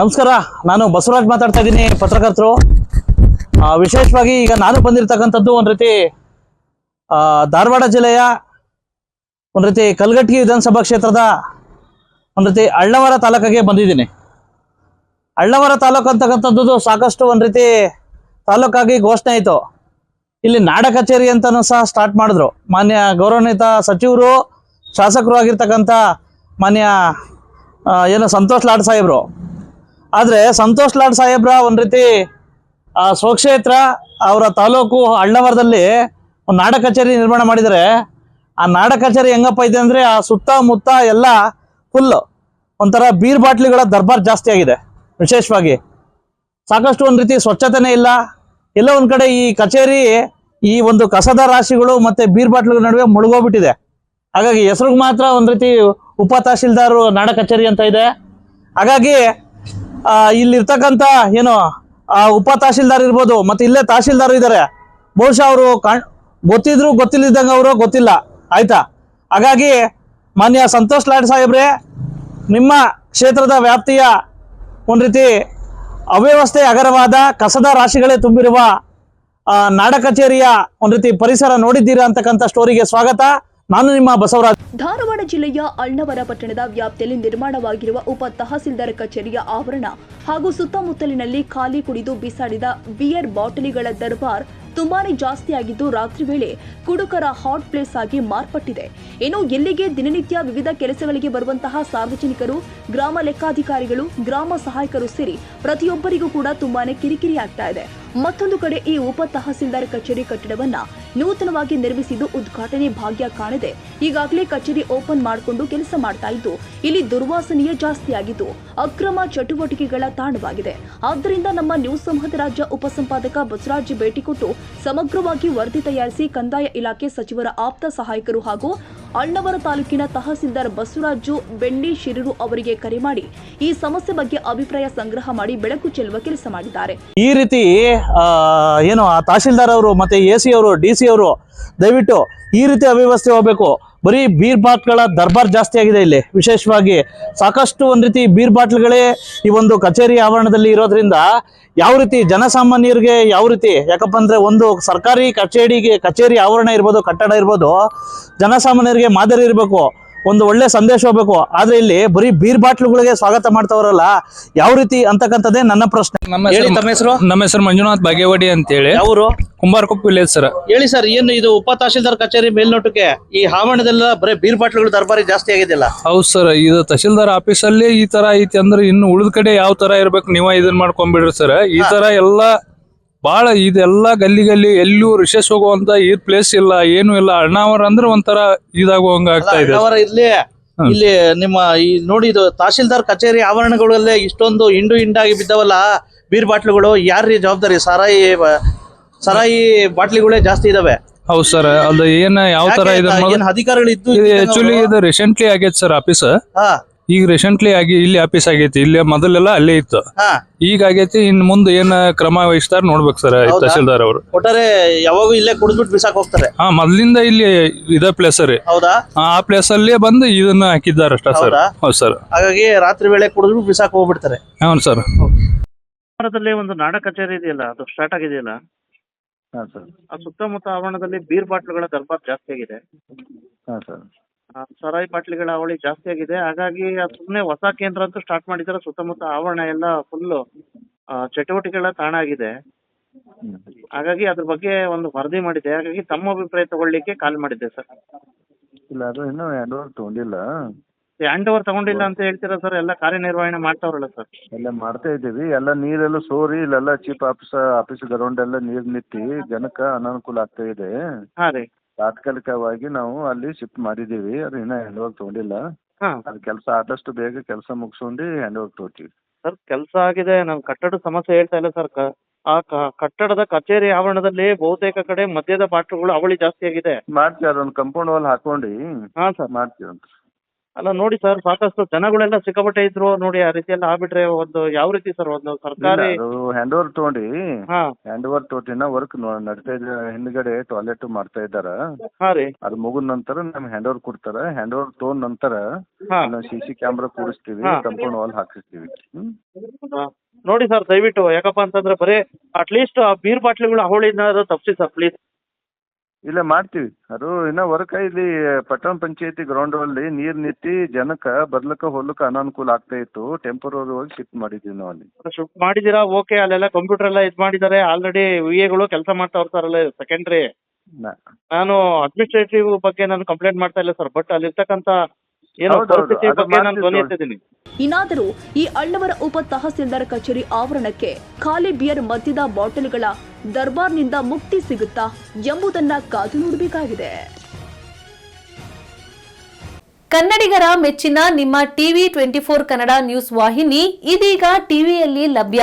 ನಮಸ್ಕಾರ, ನಾನು ಬಸವರಾಜ್ ಮಾತಾಡ್ತಾ ಇದ್ದೀನಿ, ಪತ್ರಕರ್ತರು. ವಿಶೇಷವಾಗಿ ಈಗ ನಾನು ಬಂದಿರತಕ್ಕಂಥದ್ದು ಒಂದು ರೀತಿ ಧಾರವಾಡ ಜಿಲ್ಲೆಯ ಒಂದು ರೀತಿ ಕಲ್ಗಟ್ಟಿ ವಿಧಾನಸಭಾ ಕ್ಷೇತ್ರದ ಒಂದು ರೀತಿ ಅಳ್ಳವರ ತಾಲೂಕಿಗೆ ಬಂದಿದ್ದೀನಿ. ಅಳ್ಳವರ ತಾಲೂಕು ಅಂತಕ್ಕಂಥದ್ದು ಸಾಕಷ್ಟು ಒಂದು ರೀತಿ ತಾಲೂಕಾಗಿ ಘೋಷಣೆ ಆಯಿತು. ಇಲ್ಲಿ ನಾಡ ಕಚೇರಿ ಅಂತಲೂ ಸಹ ಸ್ಟಾರ್ಟ್ ಮಾಡಿದ್ರು. ಮಾನ್ಯ ಗೌರವಾನ್ವಿತ ಸಚಿವರು, ಶಾಸಕರು ಆಗಿರ್ತಕ್ಕಂಥ ಮಾನ್ಯ ಏನು ಸಂತೋಷ್ ಲಾಡ್ ಸಾಹೇಬರು. ಆದರೆ ಸಂತೋಷ್ ಲಾಡ್ ಸಾಹೇಬ್ರ ಒಂದು ರೀತಿ ಸ್ವಕ್ಷೇತ್ರ ಅವರ ತಾಲೂಕು ಅಳ್ಳವರದಲ್ಲಿ ಒಂದು ನಾಡ ಕಚೇರಿ ನಿರ್ಮಾಣ ಮಾಡಿದರೆ ಆ ನಾಡ ಕಚೇರಿ ಹೆಂಗಪ್ಪ ಇದೆ ಅಂದರೆ ಆ ಸುತ್ತಮುತ್ತ ಎಲ್ಲ ಫುಲ್ಲು ಒಂಥರ ಬೀರ್ ಬಾಟ್ಲಿಗಳ ದರ್ಬಾರ್ ಜಾಸ್ತಿ ಆಗಿದೆ, ವಿಶೇಷವಾಗಿ. ಸಾಕಷ್ಟು ಒಂದು ರೀತಿ ಸ್ವಚ್ಛತೆನೇ ಇಲ್ಲ. ಎಲ್ಲ ಒಂದು ಕಡೆ ಈ ಕಚೇರಿ, ಈ ಒಂದು ಕಸದ ರಾಶಿಗಳು ಮತ್ತು ಬೀರ್ ಬಾಟ್ಲುಗಳ ನಡುವೆ ಮುಳುಗೋಗ್ಬಿಟ್ಟಿದೆ. ಹಾಗಾಗಿ ಹೆಸರಿಗೆ ಮಾತ್ರ ಒಂದು ರೀತಿ ಉಪ ತಹಶೀಲ್ದಾರು ನಾಡ ಕಚೇರಿ ಅಂತ ಇದೆ. ಹಾಗಾಗಿ ಇಲ್ಲಿರ್ತಕ್ಕಂಥ ಏನು ಉಪ ತಹಶೀಲ್ದಾರ್ ಇರ್ಬೋದು, ಮತ್ತೆ ಇಲ್ಲೇ ತಹಶೀಲ್ದಾರ್ ಇದ್ದಾರೆ ಬಹುಶಃ ಅವರು ಕಣ್, ಗೊತ್ತಿದ್ರು ಗೊತ್ತಿಲ್ಲದಂಗೆ ಅವರು ಗೊತ್ತಿಲ್ಲ. ಆಯ್ತಾ? ಹಾಗಾಗಿ ಮಾನ್ಯ ಸಂತೋಷ್ ಲಾಡ್ ಸಾಹೇಬ್ರೆ, ನಿಮ್ಮ ಕ್ಷೇತ್ರದ ವ್ಯಾಪ್ತಿಯ ಒಂದು ರೀತಿ ಅವ್ಯವಸ್ಥೆ ಅಗರವಾದ ಕಸದ ರಾಶಿಗಳೇ ತುಂಬಿರುವ ನಾಡ ಕಚೇರಿಯ ಒಂದು ರೀತಿ ಪರಿಸರ ನೋಡಿದ್ದೀರಾ ಅಂತಕ್ಕಂಥ ಸ್ಟೋರಿಗೆ ಸ್ವಾಗತ. ನಾನು ನಿಮ್ಮ ಬಸವರಾಜ್. ಧಾರವಾಡ ಜಿಲ್ಲೆಯ ಅಳ್ನವರ ಪಟ್ಟಣದ ವ್ಯಾಪ್ತಿಯಲ್ಲಿ ನಿರ್ಮಾಣವಾಗಿರುವ ಉಪ ತಹಸೀಲ್ದಾರ್ ಕಚೇರಿಯ ಆವರಣ ಹಾಗೂ ಸುತ್ತಮುತ್ತಲಿನಲ್ಲಿ ಖಾಲಿ ಕುಡಿದು ಬಿಸಾಡಿದ ಬಿಯರ್ ಬಾಟಲಿಗಳ ದರ್ಬಾರ್ ತುಂಬಾನೇ ಜಾಸ್ತಿಯಾಗಿದ್ದು ರಾತ್ರಿ ವೇಳೆ ಕುಡುಕರ ಹಾಟ್ ಪ್ಲೇಸ್ ಆಗಿ ಮಾರ್ಪಟ್ಟಿದೆ. ಇನ್ನು ಇಲ್ಲಿಗೆ ದಿನನಿತ್ಯ ವಿವಿಧ ಕೆಲಸಗಳಿಗೆ ಬರುವಂತಹ ಸಾರ್ವಜನಿಕರು, ಗ್ರಾಮ ಲೆಕ್ಕಾಧಿಕಾರಿಗಳು, ಗ್ರಾಮ ಸಹಾಯಕರು ಸೇರಿ ಪ್ರತಿಯೊಬ್ಬರಿಗೂ ಕೂಡ ತುಂಬಾನೇ ಕಿರಿಕಿರಿ ಆಗ್ತಾ ಇದೆ. ಮತ್ತೊಂದು ಕಡೆ ಈ ಉಪ ತಹಸೀಲ್ದಾರ್ ಕಚೇರಿ ಕಟ್ಟಡವನ್ನ ನೂತನವಾಗಿ ನಿರ್ಮಿಸಿದ್ದು ಉದ್ಘಾಟನೆ ಭಾಗ್ಯ ಕಾಣದೆ ಈಗಾಗಲೇ ಕಚೇರಿ ಓಪನ್ ಮಾಡಿಕೊಂಡು ಕೆಲಸ ಮಾಡ್ತಾ ಇದ್ದು, ಇಲ್ಲಿ ದುರ್ವಾಸನೆಯೇ ಜಾಸ್ತಿಯಾಗಿದ್ದು ಅಕ್ರಮ ಚಟುವಟಿಕೆಗಳ ತಾಣವಾಗಿದೆ. ಆದ್ದರಿಂದ ನಮ್ಮ ನ್ಯೂಸ್ ಸಂಹದ ರಾಜ್ಯ ಉಪಸಂಪಾದಕ ಬಸವರಾಜ್ ಭೇಟಿ ಕೊಟ್ಟು ಸಮಗ್ರವಾಗಿ ವರದಿ ತಯಾರಿಸಿ ಕಂದಾಯ ಇಲಾಖೆ ಸಚಿವರ ಆಪ್ತ ಸಹಾಯಕರು ಹಾಗೂ ಅಣ್ಣವರ ತಾಲೂಕಿನ ತಹಸೀಲ್ದಾರ್ ಬಸವರಾಜು ಬೆಂಡಿ ಶಿರೂರು ಅವರಿಗೆ ಕರೆ ಮಾಡಿ ಈ ಸಮಸ್ಯೆ ಬಗ್ಗೆ ಅಭಿಪ್ರಾಯ ಸಂಗ್ರಹ ಮಾಡಿ ಬೆಳಕು ಚೆಲ್ಲುವ ಕೆಲಸ ಮಾಡಿದ್ದಾರೆ. ಈ ರೀತಿ ಏನು ತಹಸೀಲ್ದಾರ್ ಅವರು ಮತ್ತೆ ಎ ಅವರು, ಡಿ ಸಿ ಅವರು ದಯವಿಟ್ಟು ಈ ರೀತಿ ಅವ್ಯವಸ್ಥೆ ಹೋಗ್ಬೇಕು. ಬರೀ ಬೀರ್ ಬಾಟ್ಲ್ಗಳ ದರ್ಬಾರ್ ಜಾಸ್ತಿ ಆಗಿದೆ ಇಲ್ಲಿ. ವಿಶೇಷವಾಗಿ ಸಾಕಷ್ಟು ಒಂದು ರೀತಿ ಬೀರ್ ಬಾಟ್ಲ್ಗಳೇ ಈ ಒಂದು ಕಚೇರಿ ಆವರಣದಲ್ಲಿ ಇರೋದ್ರಿಂದ ಯಾವ ರೀತಿ ಜನಸಾಮಾನ್ಯರಿಗೆ ಯಾವ ರೀತಿ, ಯಾಕಪ್ಪ ಅಂದ್ರೆ ಒಂದು ಸರ್ಕಾರಿ ಕಚೇರಿಗೆ ಕಚೇರಿ ಆವರಣ ಇರ್ಬೋದು, ಕಟ್ಟಡ ಇರ್ಬೋದು, ಜನಸಾಮಾನ್ಯರಿಗೆ ಮಾದರಿ ಇರಬೇಕು. ಒಂದು ಒಳ್ಳೆ ಸಂದೇಶ ಹೋಗ್ಬೇಕು. ಆದ್ರೆ ಇಲ್ಲಿ ಬರೀ ಬೀರ್ ಬಾಟ್ಲುಗಳಿಗೆ ಸ್ವಾಗತ ಮಾಡ್ತಾವ್ರಲ್ಲ ಯಾವ ರೀತಿ ಅಂತಕ್ಕಂಥದ್ದೇ ನನ್ನ ಪ್ರಶ್ನೆ. ನಮ್ಮ ಹೇಳಿ ಹೆಸರು ತಮ್ಮ ಹೆಸರು? ನಮ್ಮ ಹೆಸರು ಮಂಜುನಾಥ್ ಬಾಗೇವಾಡಿ ಅಂತೇಳಿ. ಅವರು ಕುಂಬಾರಕೊಪ್ಪ ವಿಲೇಜ್ ಸರ್. ಹೇಳಿ ಸರ್ ಏನು ಇದು ಉಪ ತಹಶೀಲ್ದಾರ್ ಕಚೇರಿ ಮೇಲ್ನೋಟಕ್ಕೆ ಈ ಹಾವಣದೆಲ್ಲ ಬರೀ ಬೀರ್ ಬಾಟ್ಲುಗಳು ದರ್ಬಾರಿ ಜಾಸ್ತಿ ಆಗಿದೆಯಲ್ಲ ಹೌದು ಸರ್ ಇದು ತಹಶೀಲ್ದಾರ್ ಆಫೀಸಲ್ಲಿ ಈ ತರ ಐತಿ ಅಂದ್ರೆ ಇನ್ನು ಉಳಿದ ಕಡೆ ಯಾವ ತರ ಇರ್ಬೇಕು ನೀವ ಇದನ್ ಮಾಡ್ಕೊಂಡ್ಬಿಡ್ರಿ ಸರ್. ಈ ತರ ಎಲ್ಲಾ ಬಾಳ ಇದೆಲ್ಲ ಗಲ್ಲಿ ಗಲ್ಲಿ ಎಲ್ಲೂ ರಿಸೆಸ್ ಹೋಗುವಂತ ಈ ಪ್ಲೇಸ್ ಇಲ್ಲ ಏನು ಇಲ್ಲ. ಅಣ್ಣಾವರ ಅಂದ್ರೆ ಒಂಥರ ಇದಾಗುವಂಗ ಆಗ್ತಾ ಇದೆ. ಅವರ ಇಲ್ಲಿ ಇಲ್ಲಿ ನಿಮ್ಮ ಈ ನೋಡಿ ಇದು ತಹಶೀಲ್ದಾರ್ ಕಚೇರಿ ಆವರಣಗಳಲ್ಲೇ ಇಷ್ಟೊಂದು ಹಿಂಡು ಹಿಂಡಾಗಿ ಬಿದ್ದವಲ್ಲ ಬೀರ್ ಬಾಟ್ಲುಗಳು ಯಾರ್ರೀ ಜವಾಬ್ದಾರಿ? ಸರಾಯಿ ಸರಾಯಿ ಬಾಟ್ಲಿಗಳೇ ಜಾಸ್ತಿ ಇದಾವೆ. ಹೌದು ಸರ್ ಅದು ಏನ್ ಯಾವ ತರ ಇದೆ ಅಧಿಕಾರಿಗಳು ಇದ್ದು ಆಕ್ಚುಲಿ ಇದು ರೀಸೆಂಟ್ಲಿ ಆಗೈತೆ ಸರ್ ಆಫೀಸ್ ಈಗ ರೀಸೆಂಟ್ಲಿ ಆಗಿ ಇಲ್ಲಿ ಆಫೀಸ್ ಆಗೈತಿ. ಇಲ್ಲಿ ಮೊದಲೆಲ್ಲ ಅಲ್ಲೇ ಇತ್ತು. ಹಾ. ಈಗ ಆಗೈತಿ ಇನ್ ಮುಂದೆ ಏನ್ ಕ್ರಮ ವಹಿಸ್ತಾರ ನೋಡ್ಬೇಕು ಸರ್ ತಹಸೀಲ್ದಾರ್ ತಹಶೀಲ್ದಾರ್ ಅವರು. ಒಟ್ಟಾರೆ ಯಾವಾಗೂ ಇಲ್ಲೇ ಕುಡಿದ್ಬಿಟ್ಟು ಬಿಸಾಕ್ ಹೋಗ್ತಾರೆ. ಹಾ ಮೊದ್ಲಿಂದ ಇಲ್ಲಿ ಇದ ಪ್ಲೇಸ್ ರೀ. ಹೌದಾ? ಆ ಪ್ಲೇಸ್ ಅಲ್ಲೇ ಬಂದು ಇದನ್ನ ಹಾಕಿದ್ದಾರೆ ಅಷ್ಟೇ ಸರ್ ಹೌದಾ? ಹೌದು ಸರ್ ಹಾಗಾಗಿ ರಾತ್ರಿ ವೇಳೆ ಕುಡಿದ್ಬಿಟ್ಟು ಬಿಸಾಕ್ ಹೋಗ್ಬಿಡ್ತಾರೆ. ಹೌದು ಸರ್ ಆವರಣದಲ್ಲಿ ಒಂದು ನಾಡ ಕಚೇರಿ ಇದೆಯಲ್ಲ ಅದು ಸ್ಟಾರ್ಟ್ ಆಗಿದೆಯಲ್ಲ? ಹಾಂ ಸರ್ ಆ ಸುತ್ತಮುತ್ತ ಆವರಣದಲ್ಲಿ ಬೀರ್ ಬಾಟ್ಲುಗಳ ದರ್ಬಾರ್ ಜಾಸ್ತಿ ಆಗಿದೆ. ಹಾಂ ಸರ್ ಸರಾಯಿ ಬಾಟ್ಲಿಗಳ ಅವಳಿ ಜಾಸ್ತಿ ಆಗಿದೆ. ಹಾಗಾಗಿ ಸುಮ್ಮನೆ ಹೊಸ ಕೇಂದ್ರ ಅಂತೂ ಸ್ಟಾರ್ಟ್ ಮಾಡಿದ್ದಾರೆ ಸುತ್ತಮುತ್ತ ಆವರಣ ಎಲ್ಲ ಫುಲ್ಲು ಚಟುವಟಿಕೆಗಳ ತಾಣ ಆಗಿದೆ. ಹಾಗಾಗಿ ಅದ್ರ ಬಗ್ಗೆ ಒಂದು ವರದಿ ಮಾಡಿದೆ. ಹಾಗಾಗಿ ತಮ್ಮ ಅಭಿಪ್ರಾಯ ತಗೊಳ್ಳಿಕ್ಕೆ ಕಾಲ್ ಮಾಡಿದ್ದೆ ಸರ್ ಇಲ್ಲ ಅದು ಇನ್ನೂ ಹ್ಯಾಂಡ್ ಓವರ್ ತೊಗೊಂಡಿಲ್ಲ. ಹ್ಯಾಂಡ್ ಓವರ್ ತಗೊಂಡಿಲ್ಲ ಅಂತ ಹೇಳ್ತೀರಾ ಸರ್ ಎಲ್ಲ ಕಾರ್ಯನಿರ್ವಹಣೆ ಮಾಡ್ತಾವ್ರಲ್ಲ ಸರ್ ಎಲ್ಲ ಮಾಡ್ತಾ ಇದ್ದೀವಿ. ಎಲ್ಲ ನೀರೆಲ್ಲ ಸೋರಿ ಇಲ್ಲೆಲ್ಲ ಚೀಫ್ ಆಫೀಸ್ ಆಫೀಸ್ ಗ್ರೌಂಡ್ ಎಲ್ಲ ನೀರು ನಿಂತು ಜನಕ್ಕೆ ಅನಾನುಕೂಲ ಆಗ್ತಾ ಇದೆ. ಹಾಂ ರೀ. ತಾತ್ಕಾಲಿಕವಾಗಿ ನಾವು ಅಲ್ಲಿ ಶಿಫ್ಟ್ ಮಾಡಿದೀವಿ ಅದು ಇನ್ನೂ ಹ್ಯಾಂಡ್ ಓವರ್ ತೊಗೊಂಡಿಲ್ಲ. ಹಾಂ. ಅದು ಕೆಲಸ ಆದಷ್ಟು ಬೇಗ ಕೆಲಸ ಮುಗಿಸ್ಕೊಂಡು ಹ್ಯಾಂಡ್ ಓವರ್ ತೊಗೊತೀವಿ ಸರ್ ಕೆಲಸ ಆಗಿದೆ. ನಾನು ಕಟ್ಟಡ ಸಮಸ್ಯೆ ಹೇಳ್ತಾ ಇಲ್ಲ ಸರ್. ಕ- ಆ ಕ- ಕಟ್ಟಡದ ಕಚೇರಿ ಆವರಣದಲ್ಲಿ ಬಹುತೇಕ ಕಡೆ ಮದ್ಯದ ಬಾಟ್ಲುಗಳು ಅವಳಿ ಜಾಸ್ತಿ ಆಗಿದೆ. ಮಾಡ್ತೀವಿ. ಅದೊಂದು ಕಂಪೌಂಡ್ ವಾಲ್ ಹಾಕೊಂಡು ಹಾಂ ಸರ್. ಮಾಡ್ತೀವಿ ಅಂತ ಅಲ್ಲ ನೋಡಿ ಸರ್ ಸಾಕಷ್ಟು ಜನಗಳೆಲ್ಲ ಸಿಕ್ಕಾಪಟ್ಟೆ ಇದ್ರು ನೋಡಿ ಆ ರೀತಿ ಎಲ್ಲ ಆಗ್ಬಿಟ್ರೆ ಒಂದು ಯಾವ ರೀತಿ ಸರ್ ಒಂದು ಸರ್ಕಾರಿ ಹ್ಯಾಂಡ್ ಓವರ್ ತಗೊಂಡಿ. ಹಾ. ಹ್ಯಾಂಡ್ ಓವರ್ ತೋಟಿನ ವರ್ಕ್ ನಡೀತಾ ಇದ್ರೆ ಹಿಂದ್ಗಡೆ ಟಾಯ್ಲೆಟ್ ಮಾಡ್ತಾ ಇದ್ದಾರ. ಹಾ ರೀ. ಅದು ಮುಗಿದ ನಂತರ ನಮ್ ಹ್ಯಾಂಡ್ ಓವರ್ ಕೊಡ್ತಾರ. ಹ್ಯಾಂಡ್ ಓವರ್ ತಗೊಂಡ್ ನಂತರ ಹಾ. ನಾವು ಸಿ ಸಿ ಕ್ಯಾಮ್ರಾ ಕೂಡಿಸ್ತೀವಿ ಹಾ. ಕಂಪೌಂಡ್ ವಾಲ್ ಹಾಕಿಸ್ತೀವಿ. ಹ್ಮ್. ಹಾ. ನೋಡಿ ಸರ್ ದಯವಿಟ್ಟು ಯಾಕಪ್ಪ ಅಂತಂದ್ರೆ ಬರೀ ಅಟ್ಲೀಸ್ಟ್ ಆ ಬೀರ್ ಬಾಟ್ಲಿಗಳು ಅವಳಿ ತಪ್ಪಿಸಿ ಸರ್ ಪ್ಲೀಸ್ ಇಲ್ಲ ಮಾಡ್ತೀವಿ. ಅದು ಇನ್ನ ವರ್ಕ್ ಇಲ್ಲಿ ಪಟ್ಟಣ ಪಂಚಾಯತಿ ಗ್ರೌಂಡ್ ಅಲ್ಲಿ ನೀರ್ ನಿಂತಿ ಜನಕ್ಕ ಬರ್ಲಕ್ಕ ಹೋಗ್ಲಕ್ಕ ಅನಾನುಕೂಲ ಆಗ್ತಾ ಇತ್ತು. ಟೆಂಪರರಿ ಹೋಗಿ ಶಿಫ್ಟ್ ಮಾಡಿದ್ವಿ ನಾವು ಅಲ್ಲಿ. ಶಿಫ್ಟ್ ಮಾಡಿದಿರಾ? ಓಕೆ ಅಲ್ಲೆಲ್ಲ ಕಂಪ್ಯೂಟರ್ ಎಲ್ಲ ಇದು ಮಾಡಿದ್ದಾರೆ ಆಲ್ರೆಡಿ ವಿ ಎಗಳು ಕೆಲಸ ಮಾಡ್ತಾ ಇರ್ತಾರಲ್ಲ ಸೆಕೆಂಡ್ರಿ ನಾ- ನಾನು ಅಡ್ಮಿನಿಸ್ಟ್ರೇಟಿವ್ ಬಗ್ಗೆ ನಾನು ಕಂಪ್ಲೇಂಟ್ ಮಾಡ್ತಾ ಇಲ್ಲ ಸರ್ ಬಟ್ ಅಲ್ಲಿರ್ತಕ್ಕಂಥ ಏನೋ ಹೌದು, ಹೌದು. ಪರಿಸ್ಥಿತಿ ಬಗ್ಗೆ ನಾನು ಮಾಡ್ತೀವಿ ಧ್ವನಿ ಸರ್. ಎತ್ತಿದ್ದೀನಿ ಇನ್ನಾದರೂ ಈ ಅಳ್ಳವರ ಉಪ ತಹಸೀಲ್ದಾರ್ ಕಚೇರಿ ಆವರಣಕ್ಕೆ ಖಾಲಿ ಬಿಯರ್ ಮದ್ಯದ ಬಾಟಲ್ಗಳ ದರ್ಬಾರ್ನಿಂದ ಮುಕ್ತಿ ಸಿಗುತ್ತಾ ಎಂಬುದನ್ನ ಕಾದು ನೋಡಬೇಕಾಗಿದೆ ಕನ್ನಡಿಗರ ಮೆಚ್ಚಿನ ನಿಮ್ಮ TV twenty four Kannada news ವಾಹಿನಿ ಇದೀಗ ಟಿವಿಯಲ್ಲಿ ಲಭ್ಯ